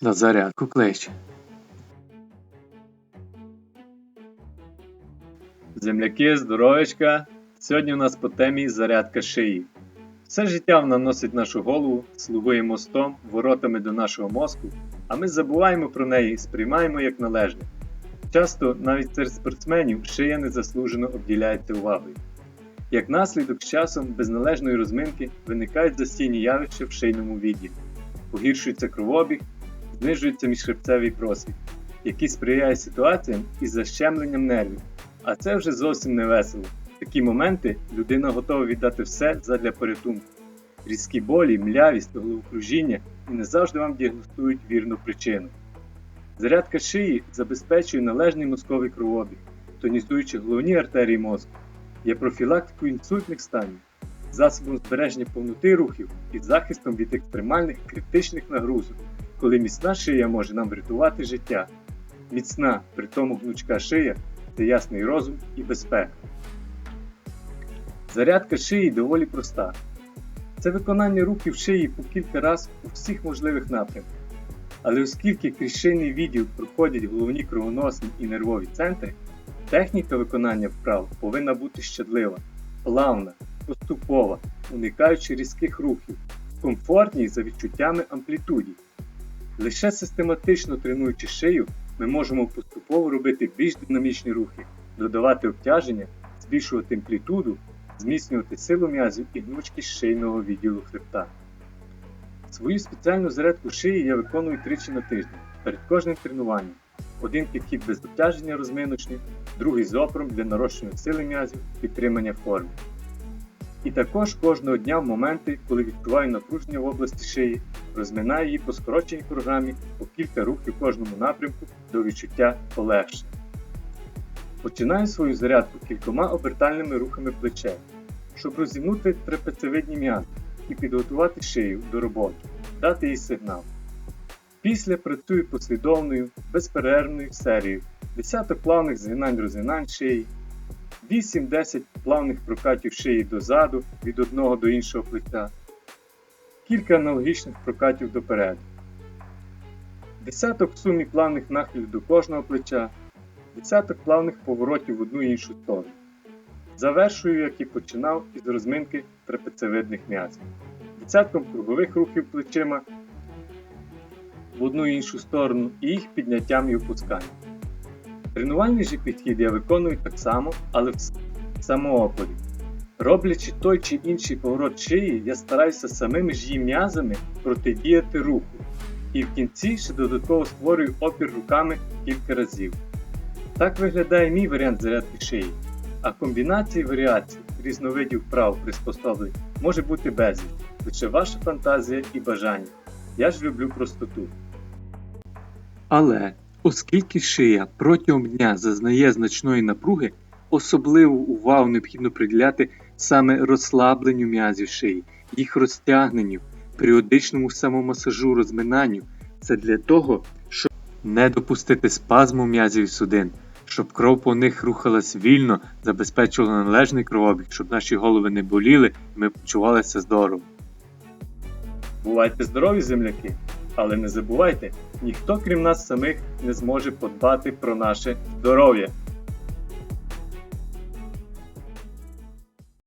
На зарядку клич. Земляки, здоровечка! Сьогодні у нас по темі зарядка шиї. Все життя вона носить нашу голову, слугує мостом, воротами до нашого мозку, а ми забуваємо про неї і сприймаємо як належне. Часто навіть серед спортсменів шия незаслужено обділяється увагою. Як наслідок з часом без належної розминки виникають застійні явища в шийному відділі, погіршується кровообіг, знижується міжхребцевий просвіт, який сприяє ситуаціям із защемленням нервів. А це вже зовсім не весело. В такі моменти людина готова віддати все задля порятунку. Різкі болі, млявість, головокружіння і не завжди вам діагностують вірну причину. Зарядка шиї забезпечує належний мозковий кровообіг, тонізуючи головні артерії мозку, є профілактикою інсультних станів, засобом збереження повноти рухів і захистом від екстремальних критичних нагрузок, коли міцна шия може нам врятувати життя. Міцна, при тому гнучка шия це ясний розум і безпека. Зарядка шиї доволі проста. Це виконання рухів шиї по кілька разів у всіх можливих напрямках. Але оскільки крізь шийний відділ проходять головні кровоносні і нервові центри, техніка виконання вправ повинна бути щадлива, плавна, поступова, уникаючи різких рухів, комфортній за відчуттями амплітуді. Лише систематично тренуючи шию, ми можемо поступово робити більш динамічні рухи, додавати обтяження, збільшувати амплітуду, зміцнювати силу м'язів і гнучкість шийного відділу хребта. Свою спеціальну зарядку шиї я виконую тричі на тиждень перед кожним тренуванням. Один підхід без обтяження розминочний, другий з опором для нарощення сили м'язів, підтримання форми. І також кожного дня в моменти, коли відчуваю напруження в області шиї, розминаю її по скороченій програмі по кілька рухів в кожному напрямку до відчуття полегшення. Починаю свою зарядку кількома обертальними рухами плече, щоб розімнути трапецевидні м'язи і підготувати шию до роботи, дати їй сигнал. Після працюю послідовною, безперервною серією, десяток плавних згинань розгинань шиї, 8-10 плавних прокатів шиї дозаду від одного до іншого плеча, кілька аналогічних прокатів допереду, десяток сумі плавних нахилів до кожного плеча, десяток плавних поворотів в одну і іншу сторону. Завершую, як і починав, із розминки трапецевидних м'язів, десятком кругових рухів плечима в одну і іншу сторону і їх підняттям і опусканням. Тренувальний же підхід я виконую так само, але в самоопорі. Роблячи той чи інший поворот шиї, я стараюся самими ж її м'язами протидіяти руху. І в кінці ще додатково створюю опір руками кілька разів. Так виглядає мій варіант зарядки шиї, а комбінації варіацій різновидів вправ приспособлень може бути безліч, лише ваша фантазія і бажання. Я ж люблю простоту. Але оскільки шия протягом дня зазнає значної напруги, особливу увагу необхідно приділяти саме розслабленню м'язів шиї, їх розтягненню, періодичному самомасажу розминанню. Це для того, щоб не допустити спазму м'язів судин, щоб кров по них рухалась вільно, забезпечувала належний кровообіг, щоб наші голови не боліли і ми почувалися здорово. Бувайте здорові, земляки! Але не забувайте, ніхто крім нас самих не зможе подбати про наше здоров'я.